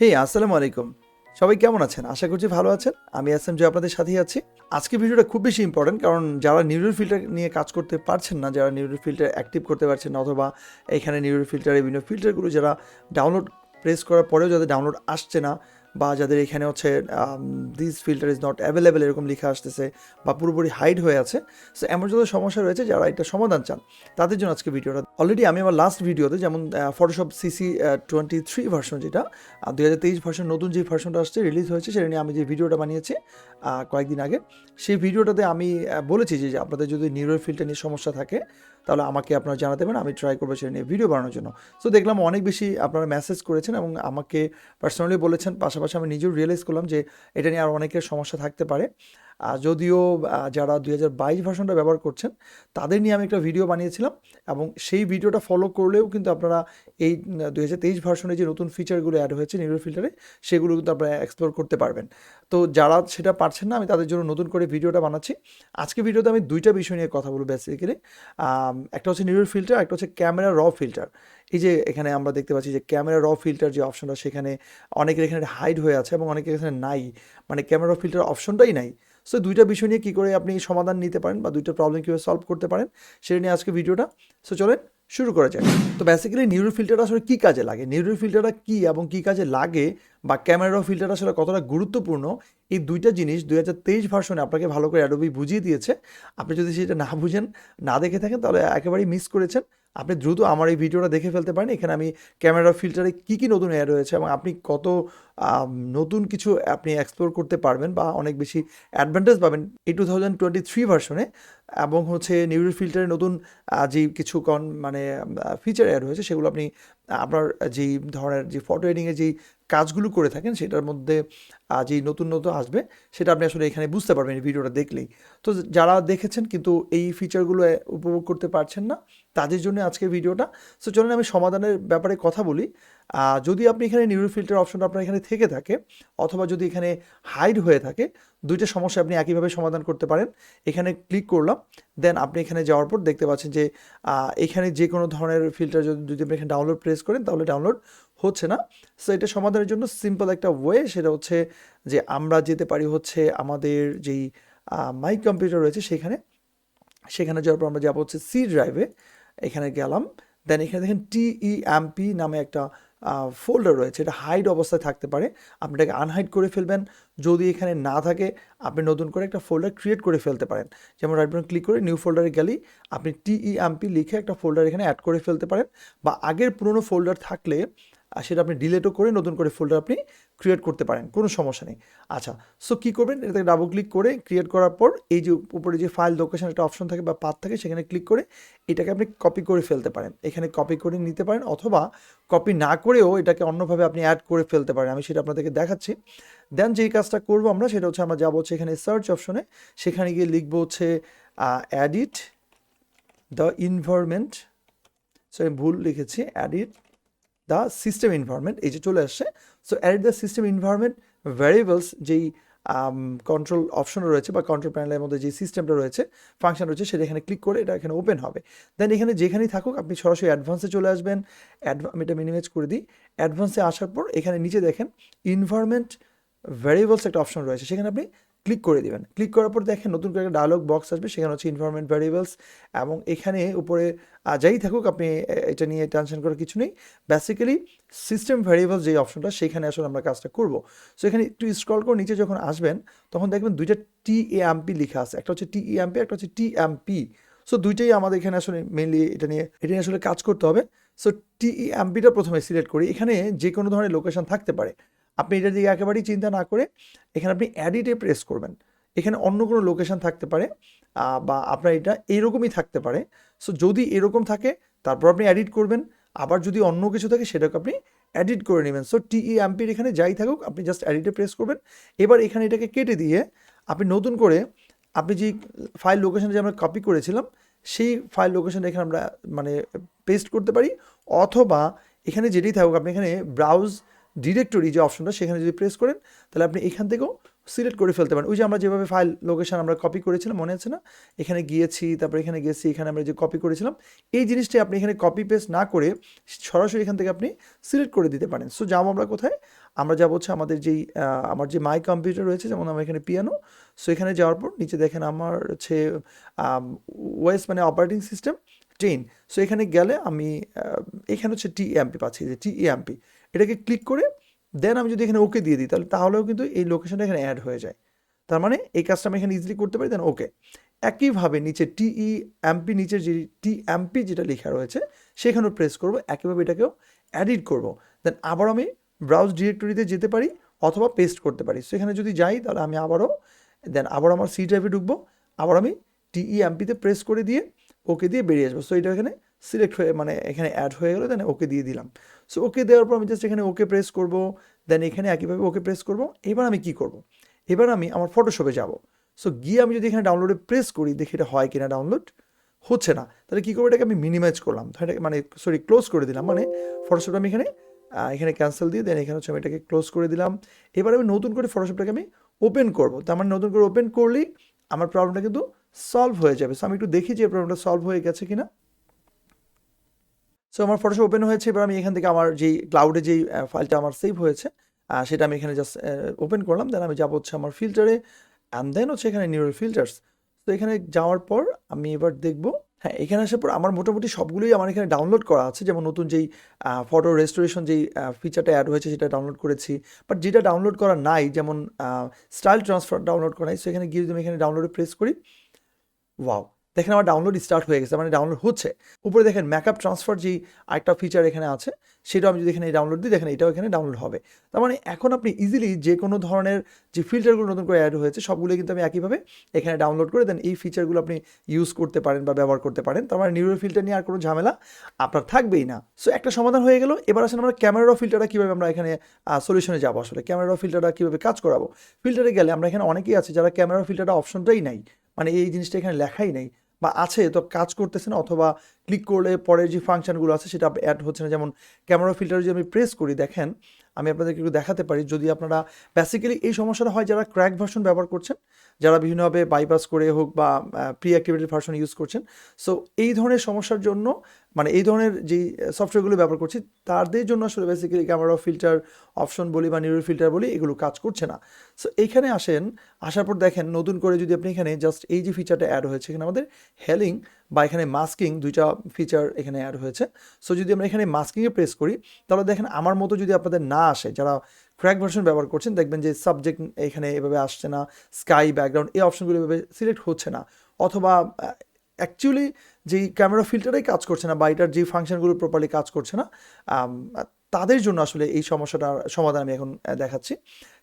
হে, আসসালামু আলাইকুম। সবাই কেমন আছেন? আশা করছি ভালো আছেন। আমি এস এম জয় আপনাদের সাথেই আছি। আজকে ভিডিওটা খুব বেশি ইম্পর্টেন্ট কারণ যারা নিউরোল ফিল্টার নিয়ে কাজ করতে পারছেন না, যারা নিউরোল ফিল্টার অ্যাক্টিভ করতে পারছেন না, অথবা এখানে নিউরোল ফিল্টারের বিভিন্ন ফিল্টারগুলো যারা ডাউনলোড প্রেস করার পরেও যাদের ডাউনলোড আসছে না বা যাদের এখানে হচ্ছে this filter is not available এরকম লেখা আসতেছে বা পুরোপুরি হাইড হয়ে আছে। সো এমন যত সমস্যা রয়েছে যারা এটা সমাধান চান, তাদের জন্য আজকে ভিডিওটা। অলরেডি আমি আমার লাস্ট ভিডিওতে যেমন Photoshop CC twenty three version যেটা দু হাজার তেইশ ভার্সন নতুন যে ভার্সনটা আসছে রিলিজ হয়েছে, সেটা নিয়ে আমি যে ভিডিওটা বানিয়েছি কয়েকদিন আগে, সেই ভিডিওটাতে আমি বলেছি যে আপনাদের যদি নিউরো ফিল্টার নিয়ে সমস্যা থাকে তাহলে আমাকে আপনারা জানাতে পারেন আমি ট্রাই করব সেটা নিয়ে ভিডিও বানানোর জন্য। সো দেখলাম অনেক বেশি আপনারা মেসেজ করেছেন এবং আমাকে পার্সোনালি বলেছেন, পাশাপাশি আমি নিজেও রিয়েলাইজ করলাম যে এটা নিয়ে আর অনেকের সমস্যা থাকতে পারে। যদিও যারা দুই হাজার বাইশ ভার্সনটা ব্যবহার করছেন, তাদের নিয়ে আমি একটা ভিডিও বানিয়েছিলাম এবং সেই ভিডিওটা ফলো করলেও কিন্তু আপনারা এই দুই হাজার তেইশ ভার্সনে যে নতুন ফিচারগুলো অ্যাড হয়েছে নিউরো ফিল্টারে সেগুলো কিন্তু আপনারা এক্সপ্লোর করতে পারবেন। তো যারা সেটা পারছেন না, আমি তাদের জন্য নতুন করে ভিডিওটা বানাচ্ছি। আজকে ভিডিওতে আমি দুইটা বিষয় নিয়ে কথা বলব বেসিক্যালি একটা হচ্ছে নিউরো ফিল্টার একটা হচ্ছে ক্যামেরা র ফিল্টার এই যে এখানে আমরা দেখতে পাচ্ছি যে ক্যামেরা র ফিল্টার যে অপশনটা সেখানে অনেকের এখানে হাইড হয়ে আছে এবং অনেকের এখানে নাই। মানে ক্যামেরা ফিল্টার অপশনটাই নাই। সো দুইটা বিষয় নিয়ে কী করে আপনি সমাধান নিতে পারেন বা দুইটা প্রবলেম কীভাবে সলভ করতে পারেন, সেটা নিয়ে আজকে ভিডিওটা সো চলেন শুরু করা যাক। তো বেসিক্যালি নিউরো ফিল্টারটা আসলে কী কাজে লাগে? নিউরো ফিল্টারটা কী এবং কী কাজে লাগে বা ক্যামেরা ফিল্টার আসলে কতটা গুরুত্বপূর্ণ? এই দুইটা জিনিস দুই হাজার তেইশ ভার্সনে আপনাকে ভালো করে অ্যাডোবি বুঝিয়ে দিয়েছে। আপনি যদি সেটা না বুঝেন, না দেখে থাকেন, তাহলে একেবারেই মিস করেছেন। আপনি দ্রুত আমার এই ভিডিওটা দেখে ফেলতে পারেন। এখানে আমি ক্যামেরা ফিল্টারে কী কী নতুন অ্যাড হয়েছে এবং আপনি কত নতুন কিছু আপনি এক্সপ্লোর করতে পারবেন বা অনেক বেশি অ্যাডভান্টেজ পাবেন এই টু থাউজেন্ড টোয়েন্টি থ্রি ভার্সনে এবং হচ্ছে নিউরো ফিল্টারে নতুন যে কিছু কন মানে ফিচার অ্যাড হয়েছে সেগুলো আপনি আপনার যেই ধরনের যে ফটো এডিংয়ে যেই কাজগুলো করে থাকেন সেটার মধ্যে যেই নতুন নতুন আসবে সেটা আপনি আসলে এখানে বুঝতে পারবেন এই ভিডিওটা দেখলেই। তো যারা দেখেছেন কিন্তু এই ফিচারগুলো উপভোগ করতে পারছেন না তাদের জন্য আজকের ভিডিওটা। সো চলুন আমি সমাধানের ব্যাপারে কথা বলি। যদি আপনি এখানে নিউরো ফিল্টার অপশনটা আপনার এখানে থেকে থাকে, অথবা যদি এখানে হাইড হয়ে থাকে, দুইটা সমস্যা আপনি একইভাবে সমাধান করতে পারেন। এখানে ক্লিক করলাম দেন আপনি এখানে যাওয়ার পর দেখতে পাচ্ছেন যে এখানে যে কোনো ধরনের ফিল্টার যদি যদি আপনি এখানে ডাউনলোড প্রেস করেন, তাহলে ডাউনলোড হচ্ছে না। সো এটা সমাধানের জন্য সিম্পল একটা ওয়ে সেটা হচ্ছে যে আমরা যেতে পারি হচ্ছে আমাদের যেই মাই কম্পিউটার রয়েছে সেখানে। সেখানে যাওয়ার পর আমরা যাব হচ্ছে সি ড্রাইভে এখানে গেলাম। দেন এখানে দেখেন টিইএমপি নামে একটা ফোল্ডার রয়েছে। এটা হাইড অবস্থায় থাকতে পারে। আপনি এটাকে আনহাইড করে ফেলবেন। যদি এখানে না থাকে, আপনি নতুন করে একটা ফোল্ডার ক্রিয়েট করে ফেলতে পারেন। যেমন রাইট বাটন ক্লিক করে নিউ ফোল্ডারে গেলেই আপনি টিইএমপি লিখে একটা ফোল্ডার এখানে অ্যাড করে ফেলতে পারেন। বা আগের পুরনো ফোল্ডার থাকলে আহ, সেটা আপনি ডিলেটও করে নতুন করে ফোল্ডার আপনি ক্রিয়েট করতে পারেন কোনো সমস্যা নেই। আচ্ছা সো কী করবেন? এটাতে ডাবল ক্লিক করে ক্রিয়েট করার পর এই যে উপরে যে ফাইল লোকেশন একটা অপশন থাকে বা পাথ থাকে সেখানে ক্লিক করে এটাকে আপনি কপি করে ফেলতে পারেন। এখানে কপি করে নিতে পারেন অথবা কপি না করেও এটাকে অন্যভাবে আপনি অ্যাড করে ফেলতে পারেন। আমি সেটা আপনাদেরকে দেখাচ্ছি। দেন যেই কাজটা করব আমরা সেটা হচ্ছে আমরা যাব হচ্ছে এখানে সার্চ অপশনে সেখানে গিয়ে লিখব হচ্ছে অ্যাডিট দ্য ইনভারমেন্ট সো আমি ভুল লিখেছি অ্যাডিট দ্য সিস্টেম ইনভারমেন্ট এই যে চলে আসছে। So add the system environment variables যেই কন্ট্রোল অপশন রয়েছে বা কন্ট্রোল প্যানেলের মধ্যে যে সিস্টেমটা রয়েছে ফাংশন রয়েছে, সেটা এখানে ক্লিক করে এটা এখানে ওপেন হবে। দেন এখানে যেখানেই থাকুক, আপনি সরাসরি অ্যাডভান্সে চলে আসবেন। আমি এটা মিনিমাইজ করে দিই। অ্যাডভান্সে আসার পর এখানে নিচে দেখেন ইনভারমেন্ট ভ্যারিয়েবলস একটা অপশন রয়েছে। সেখানে আপনি ক্লিক করে দিবেন। ক্লিক করার পর দেখেন নতুন করে একটা ডায়লগ বক্স আসবে, সেখানে হচ্ছে ইনভারমেন্ট ভ্যারিয়েবলস এবং এখানে উপরে যাই থাকুক আপনি এটা নিয়ে টেনশন করার কিছু নেই। বেসিক্যালি সিস্টেম ভ্যারিয়েবলস যে অপশনটা সেখানে আসলে আমরা কাজটা করব। সো এখানে একটু স্ক্রল করে নিচে যখন আসবেন, তখন দেখবেন দুইটা টি এমপি লেখা আছে। একটা হচ্ছে টি এমপি একটা হচ্ছে টি এমপি সো দুইটাই আমাদের এখানে আসলে মেনলি এটা নিয়ে এটা নিয়ে আসলে কাজ করতে হবে। সো টিইএমপিটা প্রথমে সিলেক্ট করি। এখানে যে কোনো ধরনের লোকেশন থাকতে পারে। আপনি এটার দিকে একেবারেই চিন্তা না করে এখানে আপনি অ্যাডিটে প্রেস করবেন। এখানে অন্য কোনো লোকেশন থাকতে পারে বা আপনার এটা এরকমই থাকতে পারে। সো যদি এরকম থাকে, তারপর আপনি অ্যাডিট করবেন। আবার যদি অন্য কিছু থাকে, সেটাকে আপনি অ্যাডিট করে নেবেন। সো টিইএমপির এখানে যাই থাকুক, আপনি জাস্ট অ্যাডিটে প্রেস করবেন। এবার এখানে এটাকে কেটে দিয়ে আপনি নতুন করে আপনি যে ফাইল লোকেশন যে আমরা কপি করেছিলাম, সেই ফাইল লোকেশন এখানে আমরা মানে পেস্ট করতে পারি। অথবা এখানে যেটাই থাকুক, আপনি এখানে ব্রাউজ ডিরেক্টরি যে অপশনটা, সেখানে যদি প্রেস করেন, তাহলে আপনি এখান থেকেও সিলেক্ট করে ফেলতে পারেন। ওই যে আমরা যেভাবে ফাইল লোকেশন আমরা কপি করেছিলাম, মনে আছে না? এখানে গিয়েছি, তারপর এখানে গেছি, এখানে আমরা যে কপি করেছিলাম, এই জিনিসটি আপনি এখানে কপি পেস্ট না করে সরাসরি এখান থেকে আপনি সিলেক্ট করে দিতে পারেন। সো যাব আমরা কোথায়? আমরা যাব হচ্ছে আমাদের যেই আমার যে মাই কম্পিউটার রয়েছে, যেমন আমার এখানে পিয়ানো সো এখানে যাওয়ার পর নিচে দেখেন আমার হচ্ছে ওয়েস মানে অপারেটিং সিস্টেম টেন সো এখানে গেলে আমি এখানে হচ্ছে টিএমপি পাচ্ছি যে টিএমপি এটাকে ক্লিক করে দেন আমি যদি এখানে ওকে দিয়ে দিই, তাহলে তাহলেও কিন্তু এই লোকেশনটা এখানে অ্যাড হয়ে যায়। তার মানে এই কাজটা আমি এখানে ইজিলি করতে পারি দেন ওকে একইভাবে নিচে টিই এমপি নিচের যে টি এমপি যেটা লেখা রয়েছে, সেখানেও প্রেস করব, একইভাবে এটাকেও অ্যাডিট করব। দেন আবার আমি ব্রাউজ ডিরেক্টরিতে যেতে পারি অথবা পেস্ট করতে পারি। সেখানে যদি যাই, তাহলে আমি আবারও দেন আবার আমার সি ড্রাইভে ঢুকবো, আবার আমি টিই এমপিতে প্রেস করে দিয়ে ওকে দিয়ে বেরিয়ে আসব। সো এটা এখানে সিলেক্ট হয়ে মানে এখানে অ্যাড হয়ে গেলো দেন ওকে দিয়ে দিলাম। সো ওকে দেওয়ার পর আমি জাস্ট এখানে ওকে প্রেস করব দেন এখানে একইভাবে ওকে প্রেস করব। এবার আমি কি করব? এবার আমি আমার ফটোশপে যাব। সো গিয়ে আমি যদি এখানে ডাউনলোডে প্রেস করি, দেখি এটা হয় কিনা ডাউনলোড হচ্ছে না। তাহলে কী করব? এটাকে আমি মিনিমাইজ করলাম। তাহলে মানে সরি ক্লোজ করে দিলাম। মানে ফটোশপটা আমি এখানে এখানে ক্যান্সেল দিয়ে দেন এখানে হচ্ছে আমি এটাকে ক্লোজ করে দিলাম। এবার আমি নতুন করে ফটোশপটাকে আমি ওপেন করব। তার মানে নতুন করে ওপেন করলেই আমার প্রবলেমটা কিন্তু সলভ হয়ে যাবে। সো আমি একটু দেখি যে প্রবলেমটা সলভ হয়ে গেছে কিনা। সো আমার ফটোশপ ওপেন হয়েছে। এবার আমি এখান থেকে আমার যেই ক্লাউডে যেই ফাইলটা আমার সেভ হয়েছে সেটা আমি এখানে জাস্ট ওপেন করলাম। দেন আমি যাব হচ্ছে আমার ফিল্টারে অ্যান্ড দেন হচ্ছে এখানে নিউরাল ফিল্টার্স তো এখানে যাওয়ার পর আমি এবার দেখব হ্যাঁ এখানে আসার পর আমার মোটামুটি সবগুলোই আমার এখানে ডাউনলোড করা আছে। যেমন নতুন যেই ফটো রেস্টোরেশন যেই ফিচারটা অ্যাড হয়েছে সেটা ডাউনলোড করেছি। বাট যেটা ডাউনলোড করা নাই, যেমন স্টাইল ট্রান্সফার ডাউনলোড করা নাই সো এখানে গিয়ে যদি আমি এখানে ডাউনলোডে প্রেস করি ওয়াও দেখেন আমার ডাউনলোড স্টার্ট হয়ে গেছে মানে ডাউনলোড হচ্ছে। উপরে দেখেন ম্যাকআপ ট্রান্সফার যেই আরেকটা ফিচার এখানে আছে, সেটাও আমি যদি এখানে ডাউনলোড দিই, দেখেন এটাও এখানে ডাউনলোড হবে। তার মানে এখন আপনি ইজিলি যে কোনো ধরনের যে ফিল্টারগুলো নতুন করে অ্যাড হয়েছে সবগুলো কিন্তু আমি একইভাবে এখানে ডাউনলোড করে দেন এই ফিচারগুলো আপনি ইউজ করতে পারেন বা ব্যবহার করতে পারেন। তার মানে নিউরো ফিল্টার নিয়ে আর কোনো ঝামেলা আপনার থাকবেই না। সো একটা সমাধান হয়ে গেল। এবার আসেন আমরা ক্যামেরা ফিল্টারটা কীভাবে আমরা এখানে সলিউশনে যাব আসলে? ক্যামেরা ফিল্টারটা কীভাবে কাজ করাবো? ফিল্টারে গেলে আমরা এখানে অনেকেই আছে যারা ক্যামেরা ফিল্টারটা অপশনটাই নাই। মানে এই জিনিসটা এখানে লেখাই নেই। বা আছে, তো কাজ করতেছে না অথবা ক্লিক করলে পরের যে ফাংশানগুলো আছে সেটা অ্যাড হচ্ছে না। যেমন ক্যামেরা ফিল্টার যদি আমি প্রেস করি, দেখেন, আমি আপনাদেরকে একটু দেখাতে পারি। যদি আপনারা বেসিক্যালি এই সমস্যাটা হয় যারা ক্র্যাক ভার্সন ব্যবহার করছেন, যারা বিভিন্নভাবে বাইপাস করে হোক বা প্রি অ্যাক্টিভেটেড ভার্সন ইউজ করছেন সো এই ধরনের সমস্যার জন্য মানে এই ধরনের যেই সফটওয়্যারগুলো ব্যবহার করছি, তাদের জন্য আসলে বেসিক্যালি ক্যামেরা ফিল্টার অপশন বলি বা নিউরো ফিল্টার বলি, এগুলো কাজ করছে না। সো এইখানে আসেন, আসার পর দেখেন, নতুন করে যদি আপনি এখানে জাস্ট এই যে ফিচারটা অ্যাড হয়েছে, এখানে আমাদের হেলিং বা এখানে মাস্কিং দুইটা ফিচার এখানে অ্যাড হয়েছে। সো যদি আমরা এখানে মাস্কিংয়ে প্রেস করি, তাহলে দেখেন আমার মতো যদি আপনাদের না আসে, যারা ক্র্যাক ভার্সন ব্যবহার করছেন, দেখবেন যে সাবজেক্ট এখানে এভাবে আসছে না স্কাই ব্যাকগ্রাউন্ড এই অপশনগুলো এভাবে সিলেক্ট হচ্ছে না। অথবা অ্যাকচুয়ালি যেই ক্যামেরা ফিল্টারেই কাজ করছে না বা এটার যে ফাংশনগুলো প্রপারলি কাজ করছে না তাদের জন্য আসলে এই সমস্যাটার সমাধান আমি এখন দেখাচ্ছি।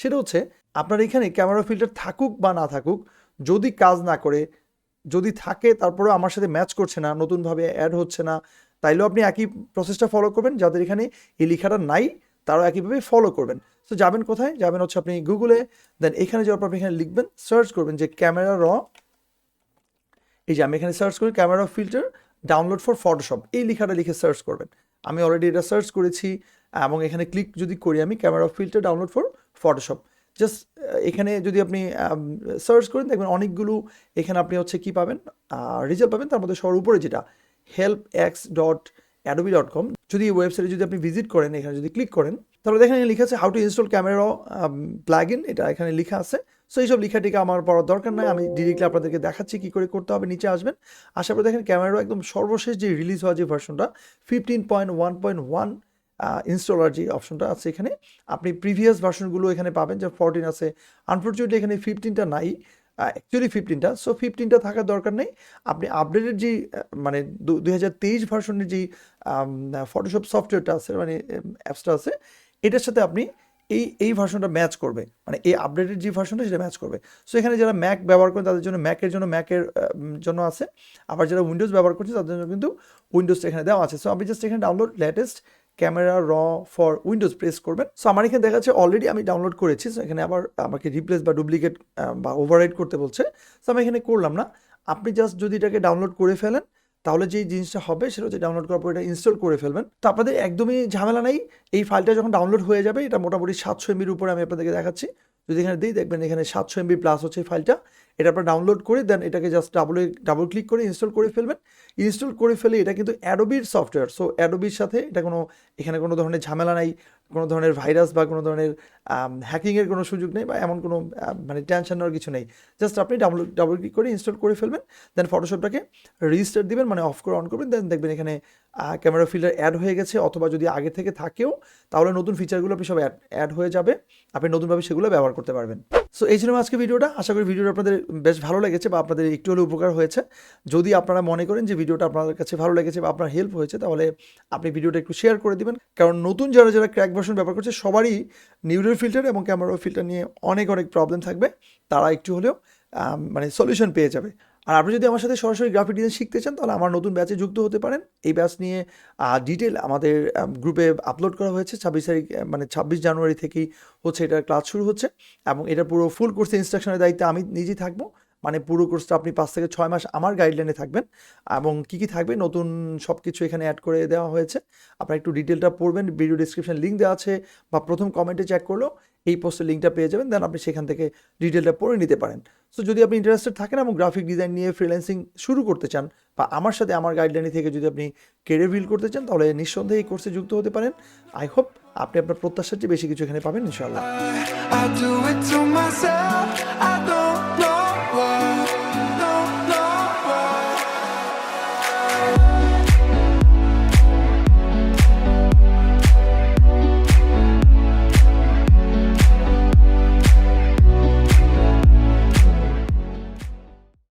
সেটা হচ্ছে, আপনার এখানে ক্যামেরা ফিল্টার থাকুক বা না থাকুক, যদি কাজ না করে, যদি থাকে তারপরেও আমার সাথে ম্যাচ করছে না, নতুনভাবে অ্যাড হচ্ছে না, তাইলেও আপনি একই প্রসেসটা ফলো করবেন। যাদের এখানে এই লেখাটা নাই, তারাও একইভাবে ফলো করবেন। তো যাবেন কোথায়? যাবেন হচ্ছে আপনি গুগলে দেন এখানে যাওয়ার পর আপনি এখানে লিখবেন সার্চ করবেন যে ক্যামেরা র এই যে আমি এখানে সার্চ করি camera filter download for Photoshop এই লেখাটা লিখে সার্চ করবেন। আমি অলরেডি এটা সার্চ করেছি, এবং এখানে ক্লিক যদি করি আমি camera filter download for Photoshop just এখানে যদি আপনি সার্চ করেন, দেখবেন অনেকগুলো এখানে আপনি হচ্ছে কি পাবেন রেজাল্ট পাবেন, তার মধ্যে সবার উপরে যেটা help x dot Adobe dot com যদি এই ওয়েবসাইটে যদি আপনি ভিজিট করেন, এখানে যদি ক্লিক করেন, তাহলে দেখেন এখানে লেখা আছে how to install camera plug in এটা এখানে লেখা আছে। সো এইসব লেখাটিকে আমার পড়ার দরকার নাই। আমি ডিরেক্টলি আপনাদেরকে দেখাচ্ছি কী করে করতে হবে, নিচে আসবেন। আশা করি দেখেন ক্যামেরা একদম সর্বশেষ যে রিলিজ হওয়া যে ভার্সনটা fifteen point one point one installer যে অপশনটা আছে এখানে, আপনি প্রিভিয়াস ভার্সনগুলো এখানে পাবেন, যে ফোরটিন আছে। আনফর্চুনেটলি এখানে ফিফটিনটা নাই অ্যাকচুয়ালি ফিফটিনটা সো ফিফটিনটা থাকার দরকার নেই। আপনি আপডেটেড যে মানে দুই হাজার তেইশ ভার্সনের যেই ফটোশপ সফটওয়্যারটা আছে মানে অ্যাপসটা আছে, এটার সাথে আপনি এই এই ভার্সনটা ম্যাচ করবে। মানে এই আপডেটেড যে ভার্সনটা সেটা ম্যাচ করবে। সো এখানে যারা ম্যাক ব্যবহার করেন, তাদের জন্য ম্যাকের জন্য ম্যাকের জন্য আছে। আবার যারা উইন্ডোজ ব্যবহার করছে তাদের জন্য কিন্তু উইন্ডোজটা এখানে দেওয়া আছে। সো আপনি জাস্ট এখানে download latest camera raw for Windows press করবেন। সো আমার এখানে দেখা যাচ্ছে অলরেডি আমি ডাউনলোড করেছি। সো এখানে আবার আমাকে রিপ্লেস বা ডুপ্লিকেট বা ওভাররাইড করতে বলছে। সো আমি এখানে করলাম না। আপনি জাস্ট যদি এটাকে ডাউনলোড করে ফেলেন তাহলে যেই জিনিসটা হবে সেটা হচ্ছে ডাউনলোড করার পর এটা ইনস্টল করে ফেলবেন। তো আপনাদের একদমই ঝামেলা নেই। এই ফাইলটা যখন ডাউনলোড হয়ে যাবে, এটা মোটামুটি সাতশো এমবির উপরে আমি আপনাদেরকে দেখাচ্ছি। যদি এখানে দিই, দেখবেন এখানে সাতশো এমবি প্লাস হচ্ছে এই ফাইলটা। এটা আপনার ডাউনলোড করে দেন, এটাকে জাস্ট ডাবল ডাবল ক্লিক করে ইনস্টল করে ফেলবেন। ইনস্টল করে ফেলে এটা কিন্তু অ্যাডোবির সফটওয়্যার সো অ্যাডোবির সাথে এটা কোনো এখানে কোনো ধরনের ঝামেলা নাই। কোনো ধরনের ভাইরাস বা কোনো ধরনের হ্যাকিংয়ের কোনো সুযোগ নেই বা এমন কোনো মানে টেনশন নেওয়ার কিছু নেই। জাস্ট আপনি ডাবল ডাবল ক্লিক করে ইনস্টল করে ফেলবেন দেন ফটোশপটাকে রেজিস্টার দিবেন মানে অফ করে অন করবেন দেন দেখবেন এখানে ক্যামেরা ফিল্টার অ্যাড হয়ে গেছে, অথবা যদি আগে থেকে থাকেও, তাহলে নতুন ফিচারগুলো আপনি সব অ্যাড অ্যাড হয়ে যাবে। আপনি নতুনভাবে সেগুলো ব্যবহার করতে পারবেন। সো এই জন্য আজকে ভিডিওটা। আশা করি ভিডিওটা আপনাদের বেশ ভালো লেগেছে বা আপনাদের একটু হলেও উপকার হয়েছে। যদি আপনারা মনে করেন যে ভিডিওটা আপনাদের কাছে ভালো লেগেছে বা আপনার হেল্প হয়েছে, তাহলে আপনি ভিডিওটা একটু শেয়ার করে দিবেন। কারণ নতুন যারা যারা ক্র্যাক ভার্সন ব্যবহার করছে, সবারই নিউরাল ফিল্টার এবং ক্যামেরা ফিল্টার নিয়ে অনেক অনেক প্রবলেম থাকবে। তারা একটু হলেও মানে সলিউশন পেয়ে যাবে। আর আপনি যদি আমার সাথে সরাসরি গ্রাফিক ডিজাইন শিখতে চান, তাহলে আমার নতুন ব্যাচে যুক্ত হতে পারেন। এই ব্যাচ নিয়ে ডিটেল আমাদের গ্রুপে আপলোড করা হয়েছে। ছাব্বিশ তারিখ মানে ছাব্বিশ জানুয়ারি থেকেই হচ্ছে এটার ক্লাস শুরু হচ্ছে এবং এটা পুরো ফুল কোর্সে ইনস্ট্রাকশনের দায়িত্বে আমি নিজেই থাকব। মানে পুরো কোর্সটা আপনি পাঁচ থেকে ছয় মাস আমার গাইডলাইনে থাকবেন এবং কী কী থাকবে নতুন সব কিছু এখানে অ্যাড করে দেওয়া হয়েছে। আপনারা একটু ডিটেলটা পড়বেন ভিডিও ডিসক্রিপশন লিঙ্ক দেওয়া আছে বা প্রথম কমেন্টে চেক করলেও এই পোস্টের লিঙ্কটা পেয়ে যাবেন দেন আপনি সেখান থেকে ডিটেলটা পড়ে নিতে পারেন। সো যদি আপনি ইন্টারেস্টেড থাকেন এবং গ্রাফিক ডিজাইন নিয়ে ফ্রিল্যান্সিং শুরু করতে চান বা আমার সাথে আমার গাইডলাইন থেকে যদি আপনি কেরিয়ার বিল্ড করতে চান, তাহলে নিঃসন্দেহে এই কোর্সে যুক্ত হতে পারেন। আই হোপ আপনি আপনার প্রত্যাশার চেয়ে বেশি কিছু এখানে পাবেন, ইনশাআল্লাহ।